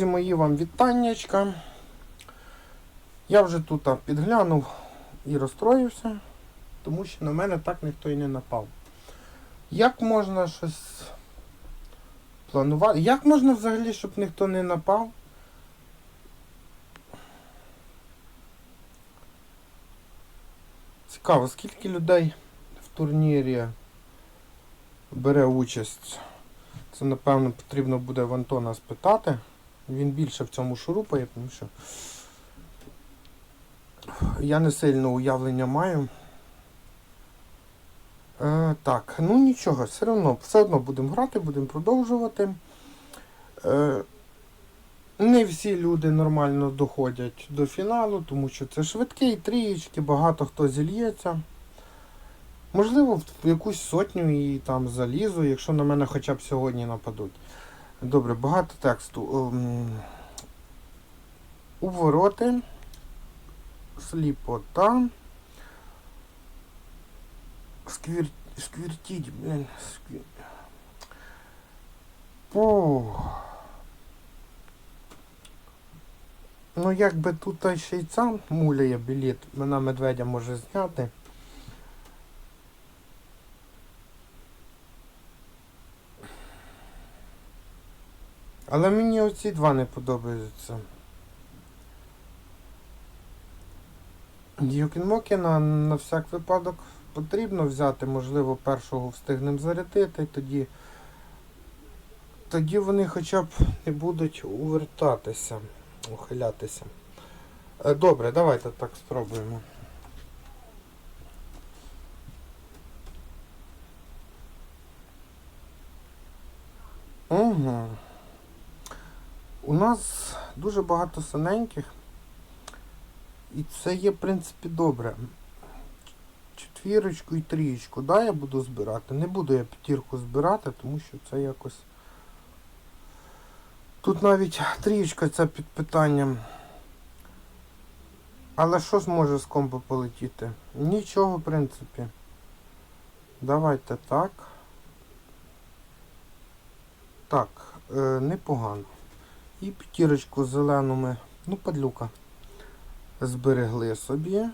Друзі мої, вам вітаннячка. Я вже тут підглянув і розстроївся, тому що на мене так ніхто і не напав. Як можна щось планувати? Як можна взагалі, щоб ніхто не напав? Цікаво, скільки людей в турнірі бере участь? Це, напевно, потрібно буде в Антона спитати. Він більше в цьому шурупає, тому що я не сильно уявлення маю. Е, так, ну нічого, все одно, все одно будемо грати, будемо продовжувати. Е, не всі люди нормально доходять до фіналу, тому що це швидкі трієчки, багато хто зільється. Можливо, в якусь сотню і там залізу, якщо на мене хоча б сьогодні нападуть. Добре, багато тексту. Ем, Увороти. Сліпота. Сквір... Сквіртіть, блін. Сквір... О. Ну якби тут ще й сам муляє білет, мене медведя може зняти. Але мені оці два не подобаються. Діокінмокі на, на всяк випадок потрібно взяти, можливо, першого встигнемо зарядити, тоді, тоді вони хоча б не будуть увертатися, ухилятися. Е, Добре, давайте так спробуємо. Угу. У нас дуже багато синеньких. І це є, в принципі, добре. Четвірочку і трієчку, да, я буду збирати. Не буду я п'ятірку збирати, тому що це якось. Тут навіть трієчка ця під питанням. Але що зможе з комбо полетіти? Нічого, в принципі. Давайте так. Так, е, непогано. І п'ятірочку зелену ми, ну, падлюка, зберегли собі.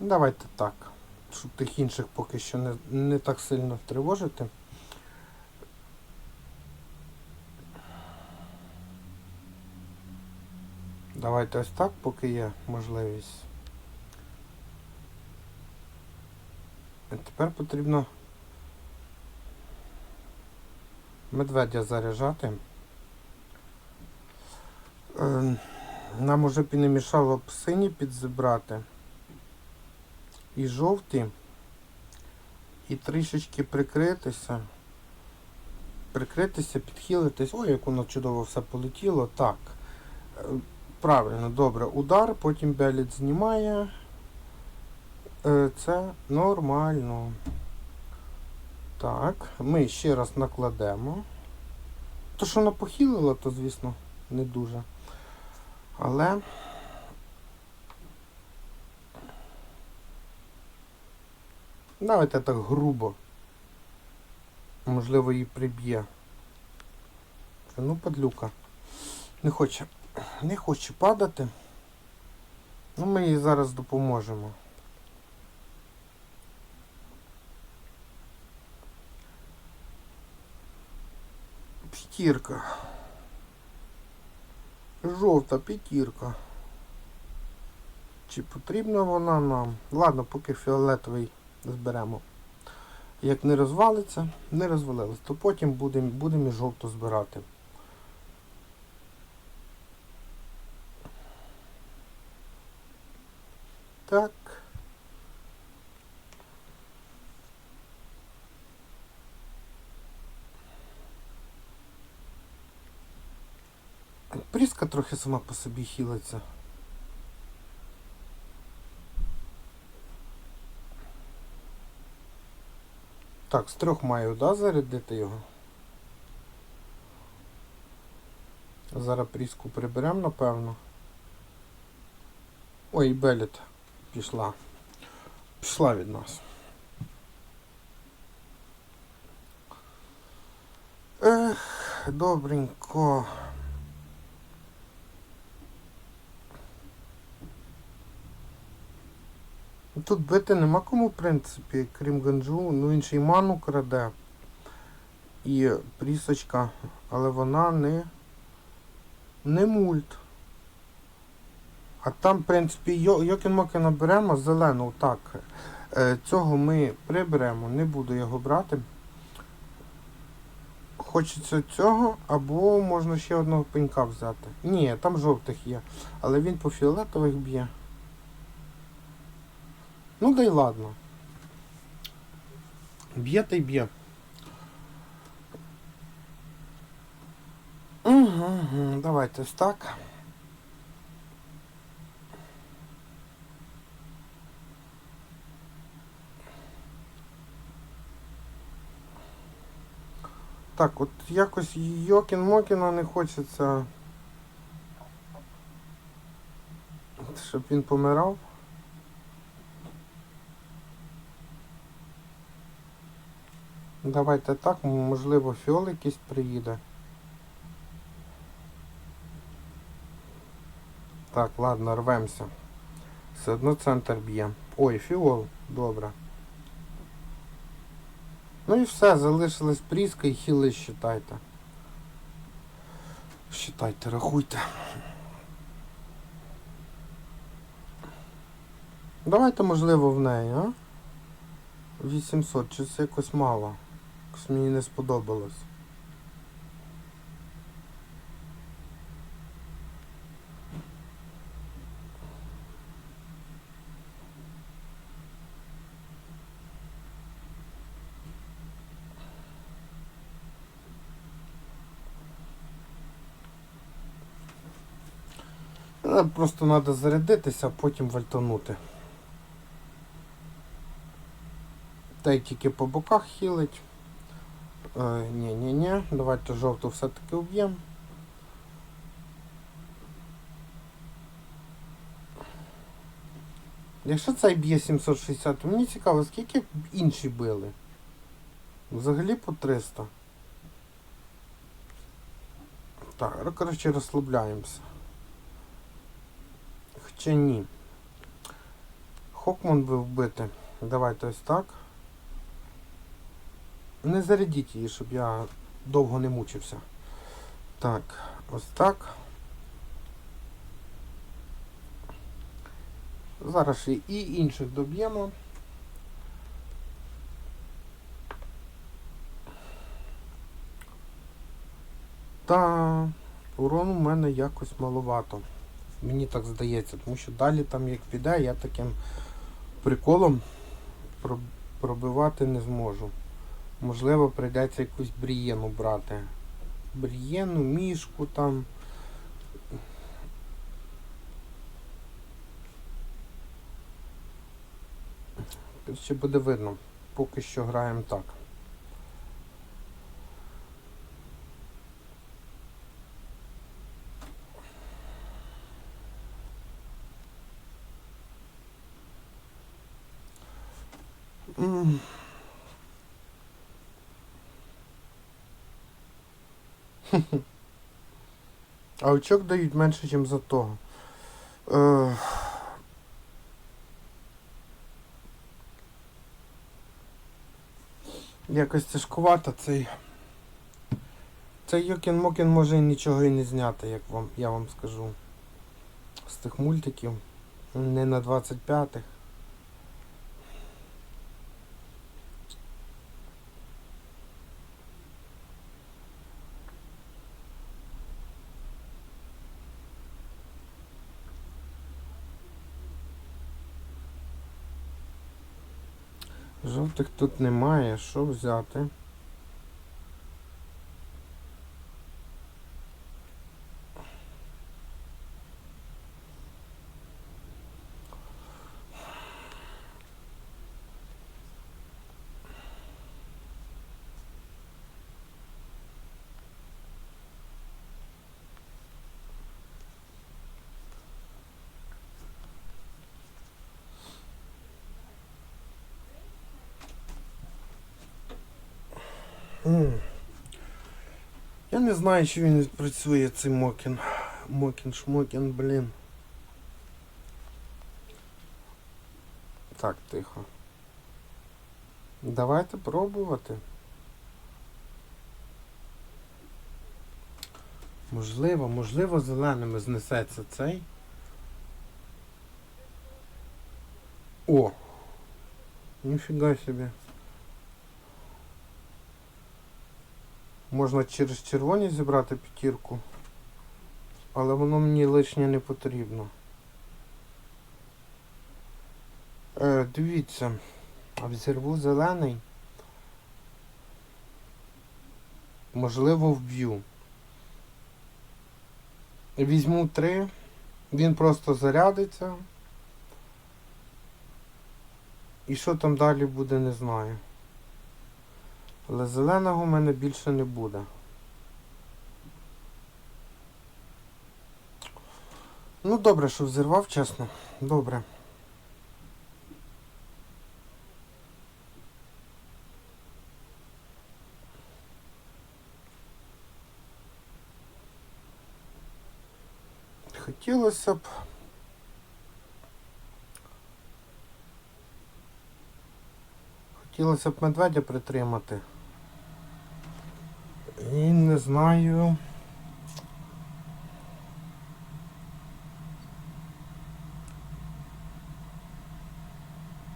Давайте так, щоб тих інших поки що не, не так сильно втривожити. Давайте ось так, поки є можливість. А тепер потрібно медведя заряджати. Е, Нам уже б і не мішало б сині підзібрати. І жовті. І трішечки прикритися. Прикритися, підхилитись. Ой, як воно чудово все полетіло. Так. Е, Правильно, добре. Удар, потім беліт знімає. Е, Це нормально. Так, ми ще раз накладемо. То, що вона похилила, то, звісно, не дуже. Але давайте так грубо. Можливо, її приб'є. Ну, падлюка. Не хоче. Не хоче падати. Ну, ми їй зараз допоможемо. П'ятірка. Жовта п'ятірка. Чи потрібна вона нам? Ладно, поки фіолетовий зберемо. Як не розвалиться, не розвалилось, то потім будемо будем і жовту збирати. Так. Кіска трохи сама по собі хілиться. Так, з трьох маю, да, зарядити його? Зараз пріску приберемо, напевно. Ой, беліт пішла. Пішла від нас. Ех, добренько. Тут бити нема кому, в принципі, крім Ганджу. Ну він ще й ману краде. І прісочка, але вона не. не мульт. А там, в принципі, Йо- Йокін-Моки наберемо зелену, так. Е, Цього ми приберемо, не буду його брати. Хочеться цього, або можна ще одного пенька взяти. Ні, там жовтих є. Але він по фіолетових б'є. Ну да й ладно. Б'є та й б'є. Угу, угу, давайте ось так. Так, от якось Йокін Мокіна не хочеться. Щоб він помирав. Давайте так, можливо, фіол якийсь приїде. Так, ладно, рвемося. Все одно центр б'є. Ой, фіол, добре. Ну і все, залишилась пріска і хіли считайте. Считайте, рахуйте. Давайте, можливо, в неї, а? 800, чи це якось мало. Якось мені не сподобалось. Просто треба зарядитися, а потім вальтанути. Та й тільки по боках хілить. Е, Ні-ні-ні, давайте жовту все-таки вб'ємо. Якщо цей б'є 760, то мені цікаво, скільки інші били. Взагалі по 300. Так, ну, коротше, розслабляємося. Хоча ні. Хокман би вбити. Давайте ось так. Не зарядіть її, щоб я довго не мучився. Так, ось так. Зараз ще і інших доб'ємо. Та урон у мене якось маловато. Мені так здається, тому що далі там як піде, я таким приколом пробивати не зможу. Можливо, прийдеться якусь брієну брати. Брієну, мішку там. Ще буде видно. Поки що граємо так. А очок дають менше, ніж за того. Е... Якось тяжкувато цей. Цей Йокін Мокін може і нічого і не зняти, як вам, я вам скажу. З тих мультиків. Не на 25-х. Жовтих тут немає, що взяти? Я не знаю, чи він працює цей Мокін. Мокін, шмокін, блін. Так, тихо. Давайте пробувати. Можливо, можливо, зеленими знесеться цей. О! Ніфіга собі. Можна через червоні зібрати п'ятірку. Але воно мені лишнє не потрібно. Е, дивіться. Обзірву зелений. Можливо, вб'ю. Візьму три. Він просто зарядиться. І що там далі буде, не знаю. Але зеленого в мене більше не буде. Ну добре, що взірвав, чесно. Добре. Хотілося б. Хотілося б медведя притримати. Не знаю.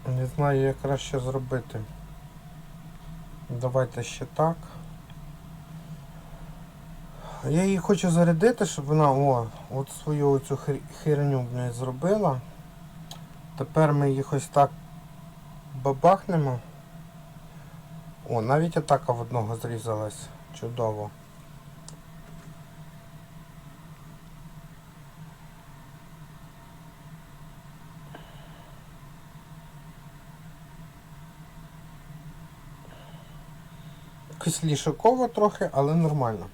Не знаю, як краще зробити. Давайте ще так. Я її хочу зарядити, щоб вона о, от свою оцю хер- херню в неї зробила. Тепер ми їх ось так бабахнемо. О, навіть атака в одного зрізалась. Чудово. Кислішаково трохи, але нормально.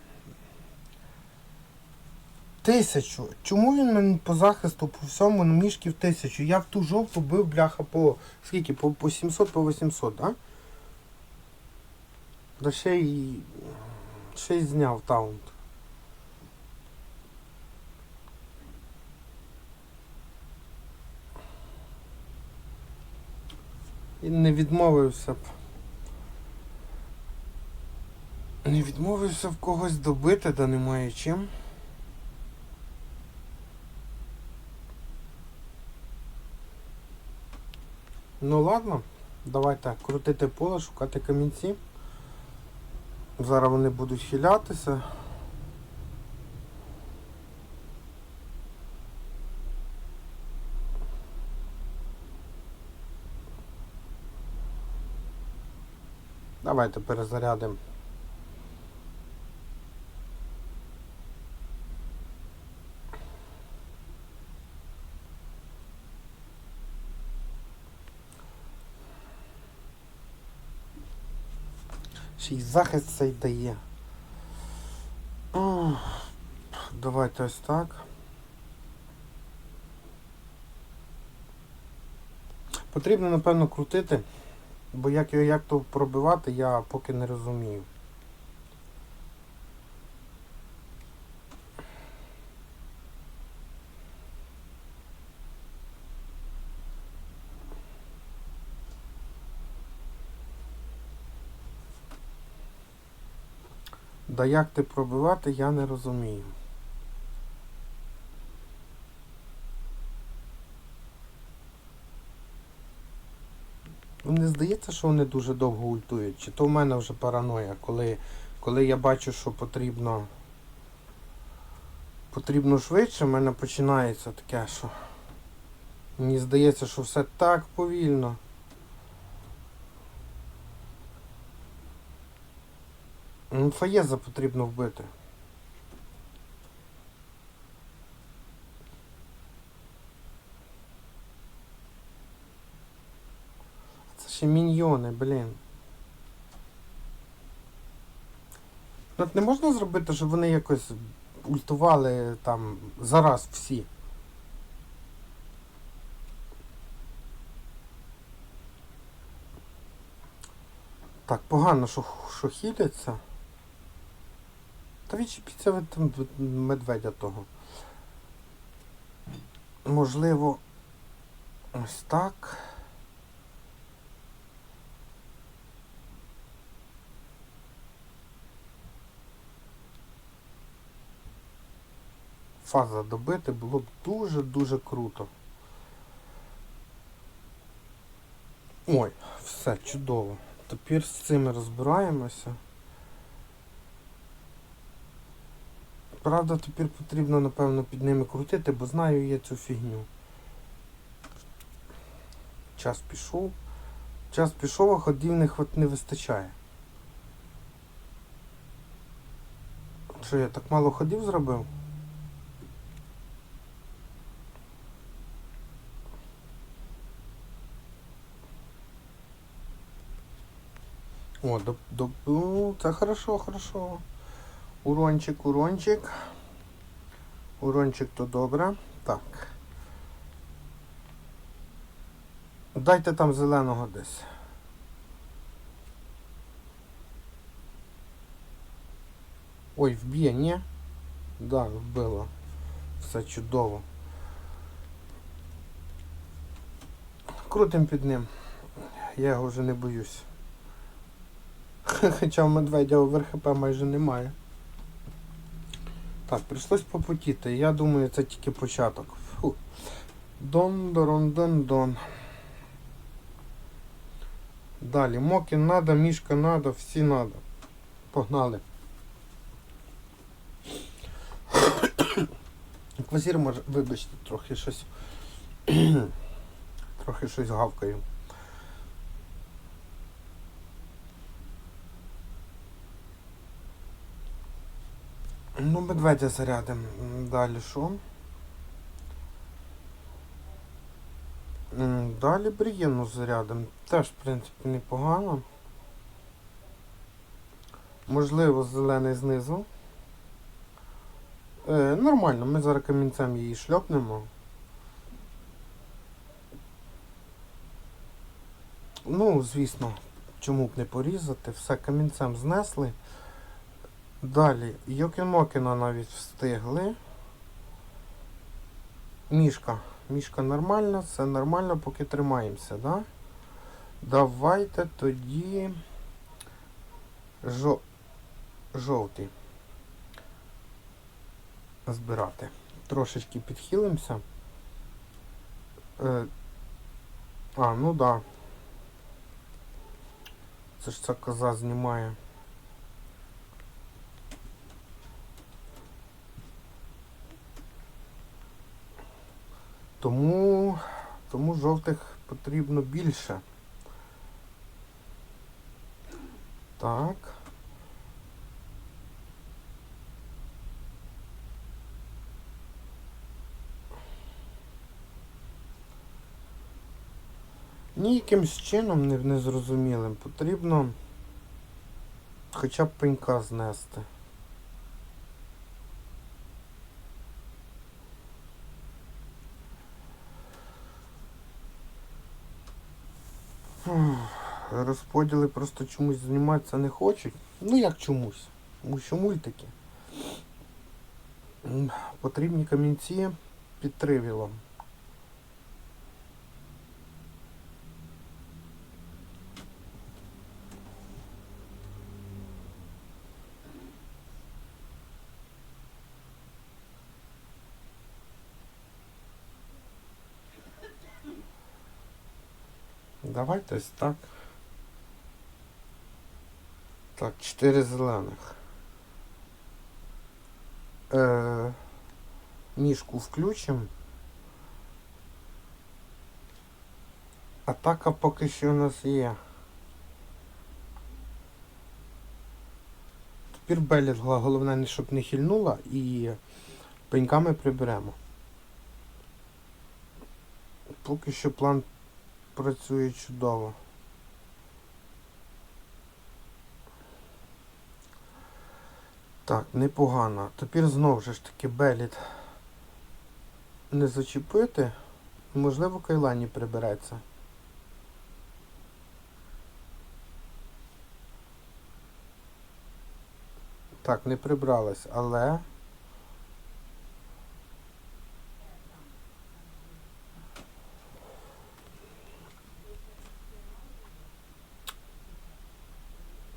Тисячу. Чому він мене по захисту по всьому на мішків тисячу? Я в ту жовту бив бляха по скільки? По, по 700, по 800, да? Да ще й ще й зняв таунт. І не відмовився б. Не відмовився в когось добити, да немає чим. Ну ладно, давайте крутити поле, шукати камінці. Зараз вони будуть хилятися. Давайте перезарядимо. Ще й захист цей дає. Давайте ось так. Потрібно, напевно, крутити, бо як його як то пробивати, я поки не розумію. Да як ти пробивати, я не розумію. Не здається, що вони дуже довго ультують. Чи то в мене вже параноя, коли, коли я бачу, що потрібно потрібно швидше, в мене починається таке, що мені здається, що все так повільно. Ну, Фаєза потрібно вбити. Це ще міньйони, блін. От не можна зробити, щоб вони якось ультували там зараз всі. Так, погано, що, що хіляться. Та відчепіться ви там медведя того. Можливо, ось так. Фаза добити було б дуже-дуже круто. Ой, все, чудово. Тепер з цим розбираємося. Правда, тепер потрібно, напевно, під ними крутити, бо знаю я цю фігню. Час пішов. Час пішов, а ходів не, вистачає. Що я так мало ходів зробив? О, до, до, ну, це хорошо, хорошо. Урончик, урончик. Урончик то добре. Так. Дайте там зеленого десь. Ой, вб'є, ні? Да, вбило. Все чудово. Крутим під ним. Я його вже не боюсь. Хоча в медведя овер ХП майже немає. Так, прийшлось попотіти. Я думаю, це тільки початок. Фу. Дон, дорон, дон, дон. Далі. Мокін надо, мішка надо, всі надо. Погнали. Квазір може, вибачте, трохи щось. трохи щось гавкаю. Ну, медведя зарядим. Далі що? Далі Брієну зарядим. Теж, в принципі, непогано. Можливо, зелений знизу. Е, нормально, ми зараз камінцем її шльопнемо. Ну, звісно, чому б не порізати. Все камінцем знесли. Далі, Йокінмокіна навіть встигли. Мішка. Мішка нормальна, все нормально, поки тримаємося, да? Давайте тоді жо... жовтий збирати. Трошечки підхилимося. Е... А, ну да. Це ж ця коза знімає. Тому, тому жовтих потрібно більше. Так. Ніякимсь чином не- незрозумілим потрібно хоча б пенька знести. Розподіли просто чомусь зніматися не хочуть. Ну як чомусь. Що мультики. Потрібні камінці під тривілом. Давайте так. Так, чотири зелених. Е, мішку включимо. Атака поки що у нас є. Тепер Беліт, головне, щоб не хильнула і пеньками приберемо. Поки що план працює чудово. Так, непогано. Тепер знову ж таки беліт не зачепити. Можливо, кайлані прибереться. Так, не прибралась, але.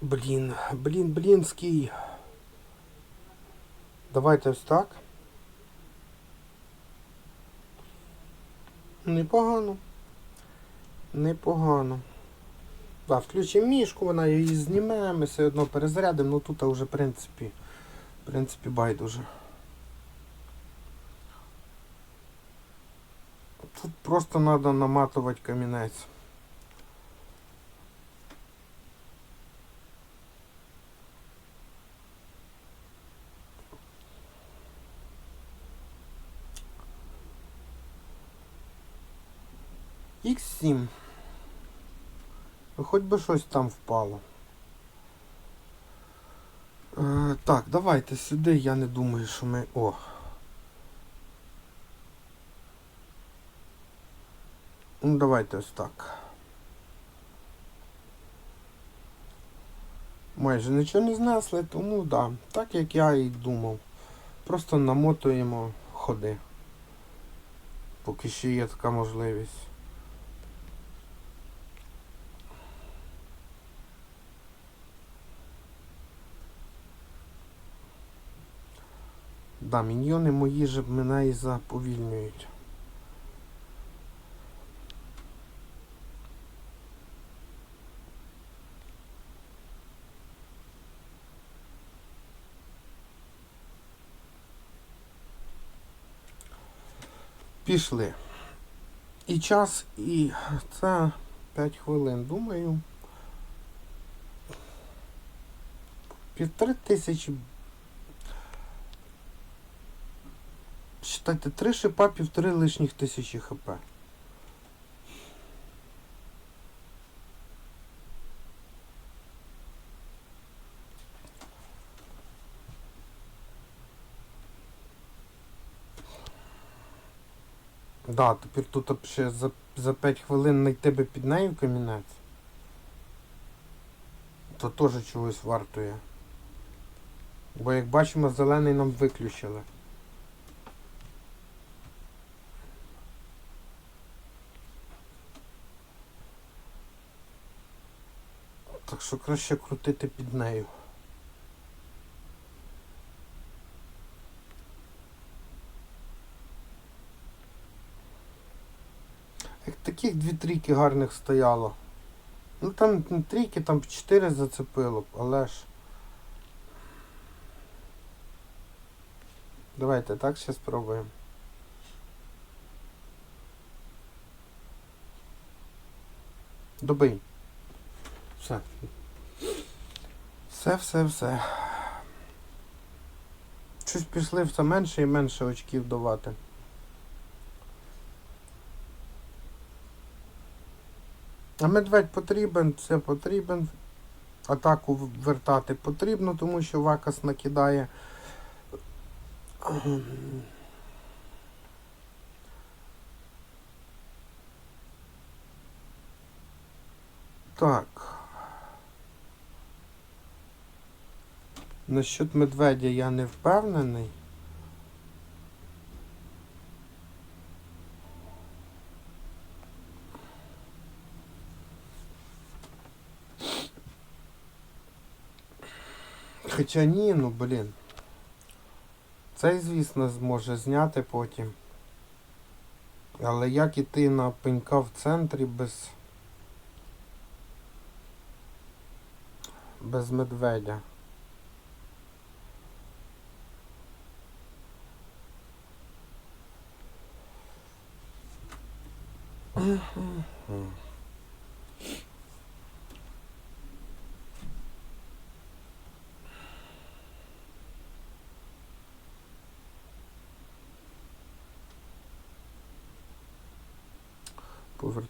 Блін, блін, блінський. Давайте ось так. Непогано. Непогано. Да, включимо мішку, вона її зніме, ми все одно перезарядимо, ну тут вже в принципі, в принципі байдуже. Тут просто треба наматувати камінець. Х7. Ну, Хоч би щось там впало. Е, так, давайте сюди, я не думаю, що ми... О. Ну, давайте ось так. Майже нічого не знесли, тому да, так як я і думав. Просто намотуємо ходи. Поки ще є така можливість. Да, міньйони мої ж мене і заповільнюють. Пішли. І час, і це 5 хвилин, думаю. Півтори тисячі Считайте, три шипа, півтори лишніх тисячі хп. Да, тепер тут ще за, за 5 хвилин знайти би під нею камінець. То теж чогось вартує. Бо як бачимо, зелений нам виключили. Що краще крутити під нею. Як таких дві трійки гарних стояло. Ну там не трійки, там чотири зацепило б, але ж. Давайте так ще спробуємо. Добий. Все. Все, все, все. Щось пішли все менше і менше очків давати. А медведь потрібен, це потрібен. Атаку вертати потрібно, тому що Вакас накидає. Так. Насчет медведя я не впевнений. Хоча ні, ну блін. Цей, звісно, зможе зняти потім. Але як іти на пенька в центрі без... без медведя?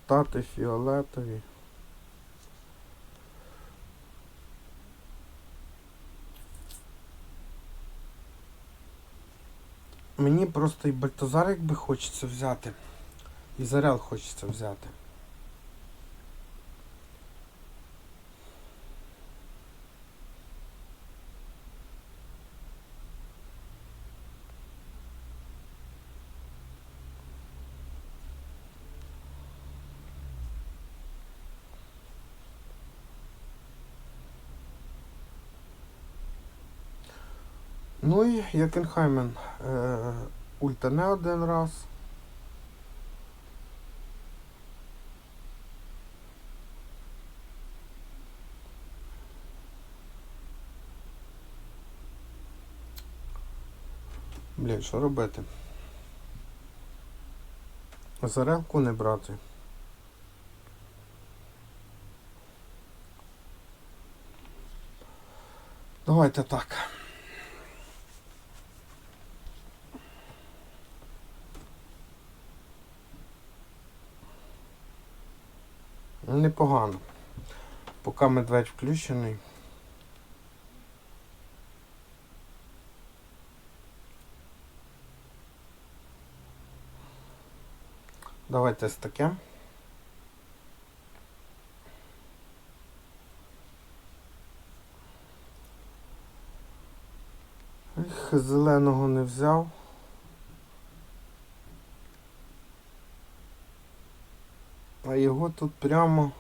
Повертати фіолетові. Мені просто і Бальтазар якби хочеться взяти. І Зарял хочеться взяти. Ну і Якенхаймен е, ульта один раз. Блін, що робити? Зарелку не брати. Давайте так. Непогано. Поки медведь включений. Давайте з таке. Зеленого не взяв. Його тут прямо.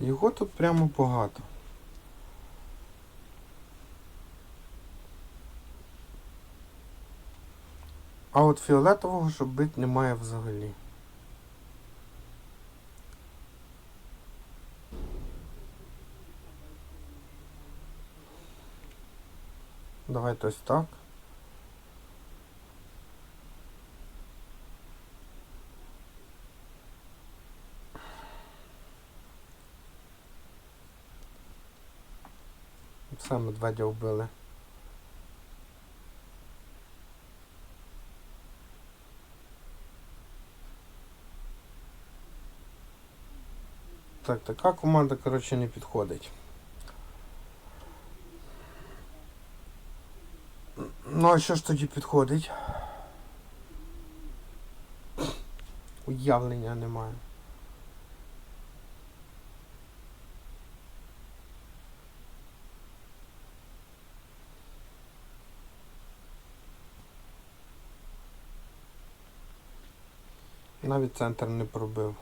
Його тут прямо багато. А от фіолетового, щоб бити, немає взагалі. Давайте ось так. Все, медведя вбили. Так, така команда, коротше, не підходить. Ну, а що ж тоді підходить? Уявлення немає. Навіть центр не пробив.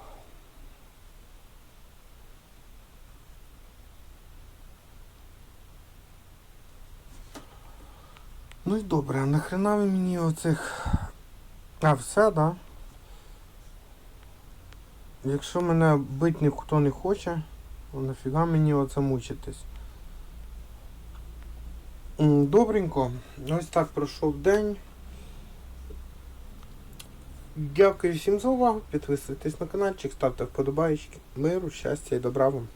Ну і добре, а нахрена ви мені оцих. А, все, да? Якщо мене бить ніхто не хоче, то нафіга мені оце мучитись. Добренько. Ось так пройшов день. Дякую всім за увагу. Підписуйтесь на каналчик, ставте вподобайки. Миру, щастя і добра вам.